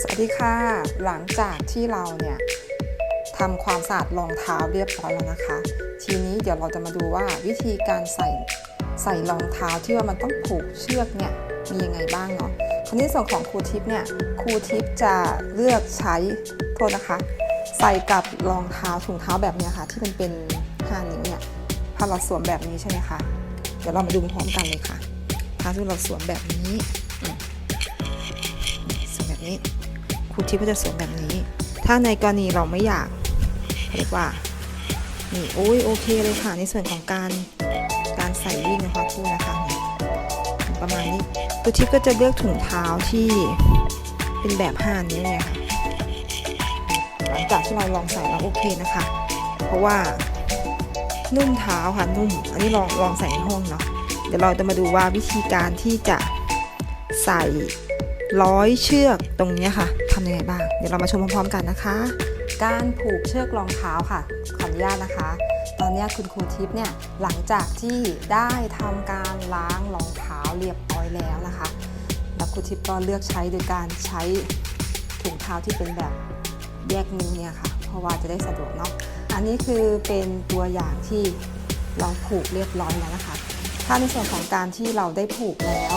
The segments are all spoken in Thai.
สวัสดีค่ะ หลังจากที่เราเนี่ยทำความสะอาดรองเท้าเรียบร้อยแล้วนะคะ ทีนี้เดี๋ยวเราจะมาดูว่าวิธีการใส่ใส่รองเท้าที่ว่ามันต้องผูกเชือกเนี่ยมียังไงบ้างเนาะคราวนี้ส่วนของครูทิพย์เนี่ยครูทิพย์จะเลือกใช้โทษนะคะ ใส่กับรองเท้าถุงเท้าแบบเนี้ยค่ะ ที่มันเป็นห้านิ้วเนี่ยถ้าเราสวมแบบนี้ใช่ไหมคะเดี๋ยวเรามาดูพร้อมกันเลยค่ะถ้าที่เราสวมแบบนี้ นี้ครูทิพย์ก็จะสวมแบบนี้ ถ้าในกรณีเราไม่อยากเรียกว่านี่โอ้ยโอเคเลยค่ะในส่วนของการการใส่วิ่งนะคะพูนะคะประมาณนี้ครูทิพย์ก็จะเลือกถุงเท้าที่เป็นแบบห้านิ้เนี่ยค่ะหลังจากที่เราลองใส่แล้วโอเคนะคะ เพราะว่านุ่มเท้าค่ะนุ่ม อันนี้ลองลองใส่ในห้องเนาะเดี๋ยวเราจะมาดูว่าวิธีการที่จะใส่ ร้อยเชือกตรงนี้ค่ะทำยังไงบ้าง เดี๋ยวเรามาชมพร้อมๆกันนะคะ การผูกเชือกรองเท้าค่ะ ขออนุญาตนะคะ ตอนนี้คุณครูทิพย์เนี่ยหลังจากที่ได้ทำการล้างรองเท้าเรียบร้อยแล้วนะคะ แล้วครูทิพย์ก็เลือกใช้โดยการใช้ถุงเท้าที่เป็นแบบแยกนิ้วเนี่ยค่ะ เพราะว่าจะได้สะดวกเนาะ อันนี้คือเป็นตัวอย่างที่เราผูกเรียบร้อยแล้วนะคะ ถ้าในส่วนของการที่เราได้ผูกแล้ว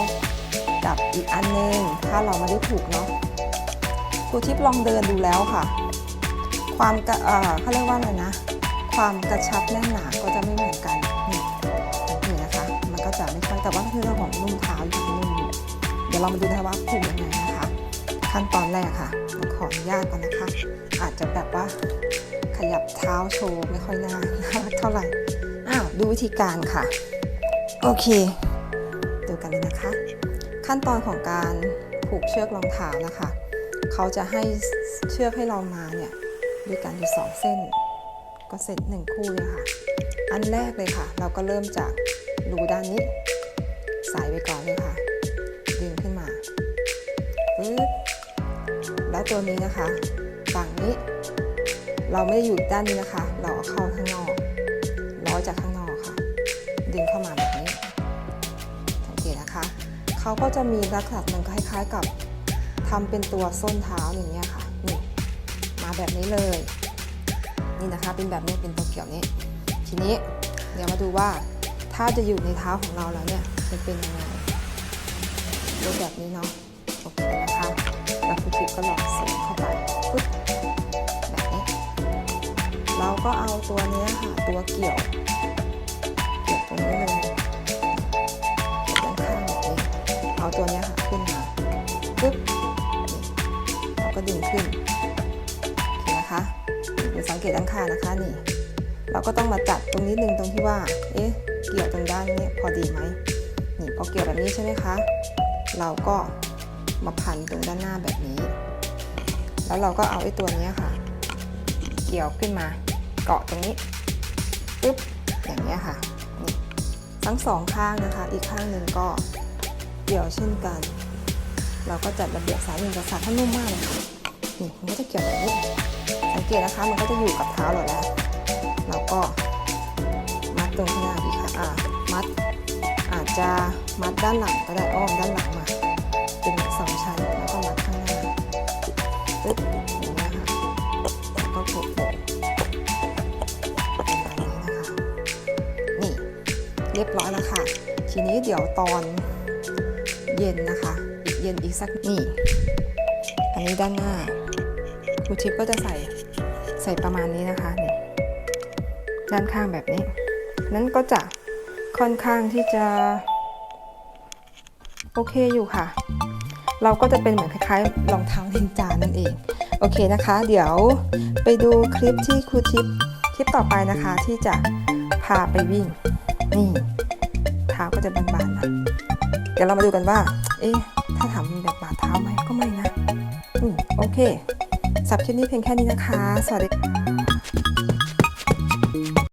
กับอีกอันหนึงถ้าเราไม่ได้ผูกเนาะครูทิพย์ลองเดินดูแล้วค่ะ ความเอ่อเขาเรียกว่าอะไรนะ ความกระชับแน่นหนาก็จะไม่เหมือนกันนี่นี่นะคะ มันก็จะไม่ค่อยแต่ว่าคือเรื่องของนุ่มเท้าอยู่ที่นุ่มเดี๋ยวเรามาดูนะคะว่าผูกยังไงนะคะ ขั้นตอนแรกค่ะเราขออนุญาตก่อนนะคะ อาจจะแบบว่าขยับเท้าโชว์ไม่ค่อยน่านเท่าไหร่อ้าวดูวิธีการค่ะ โอเค ดูกันเลยนะคะ ขั้นตอนของการผูกเชือกรองเท้านะคะ เขาจะให้เชือกให้เรามาเนี่ยด้วยกันอยู่สองเส้น ก็เส้นหนึ่งคู่เลยค่ะ อันแรกเลยค่ะ เราก็เริ่มจากรูด้านนี้ สายไปก่อนเลยค่ะ ดึงขึ้นมาปึ๊บแล้วตัวนี้นะคะฝั่งนี้ เราไม่ได้อยู่ด้านนี้นะคะ เราเอาเข้าข้างนอกร้อยจากข้างนอกค่ะ ดึงเข้ามาแบบนี้สังเกตนะคะ เขาก็จะมีลักษณะมันคล้ายๆกับทำเป็นตัวส้นเท้าอย่างเงี้ยค่ะนี่มาแบบนี้เลย นี่นะคะเป็นแบบนี้เป็นตัวเกี่ยวนี้ ทีนี้เดี๋ยวมาดูว่าถ้าจะอยู่ในเท้าของเราแล้วเนี่ยจะเป็นยังไงรูปแบบนี้เนาะโอเคนะคะแล้วคุณทิพย์ก็ลองเสียบเข้าไปปึ๊บแบบนี้ เราก็เอาตัวเนี้ยค่ะตัวเกี่ยว เกี่ยวตรงนี้เลย เอาตัวนี้ค่ะขึ้นมาปึ๊บเราก็ดึงขึ้นนะคะเดี๋ยวสังเกตด้านข้างนะคะนี่ เราก็ต้องมาจัดตรงนี้นึงตรงที่ว่า เอ๊ะ เกี่ยวตรงด้านนี้พอดีไหมนี่พอเกี่ยวแบบนี้ใช่ไหมคะ เราก็มาพันตรงด้านหน้าแบบนี้ แล้วเราก็เอาไอ้ตัวนี้ค่ะ เกี่ยวขึ้นมาเกาะตรงนี้ปึ๊บอย่างเงี้ค่ะนี่ทั้งสองข้างนะคะ อีกข้างหนึ่งก็ เกี่ยวเช่นกัน เราก็จัดระเบียบสายหนึ่งกับสายถ้านุ่มมากเลยค่ะนี่มันก็จะเกี่ยวแบบนี้สังเกตนะคะมันก็จะอยู่กับเท้าเราแล้วเราก็มัดตรงข้างหน้าอีค่ะอ่ามัดอาจจะมัดด้านหลังก็ได้อ้อมด้านหลังมาเป็นสองชั้นแล้วก็มัดข้างหน้าปึ๊บอย่างนี้ยค่ะแล้วก็โปะโปะประมาณนี้นะคะนี่เรียบร้อยแล้วค่ะ ทีนี้เดี๋ยวตอน เย็นนะคะ อีกเย็นอีกสักนี่อันนี้ด้านหน้าครูทิพย์ก็จะใส่ใส่ประมาณนี้นะคะนี่ด้านข้างแบบนี้ นั้นก็จะค่อนข้างที่จะ โอเคอยู่ค่ะ เราก็จะเป็นเหมือนคล้ายๆรองเท้านินจานั่นเอง โอเคนะคะ เดี๋ยวไปดูคลิปที่ครูทิปคลิปต่อไปนะคะที่จะพาไปวิ่ง นี่ เท้าก็จะบานๆนะ ดี๋ยวเรามาดูกันว่า เอ๊ะ ถ้าถามแบบบาดเท้าไหมก็ไม่นะ อืม โอเคสับคลิปนี้เพียงแค่นี้นะคะ สวัสดี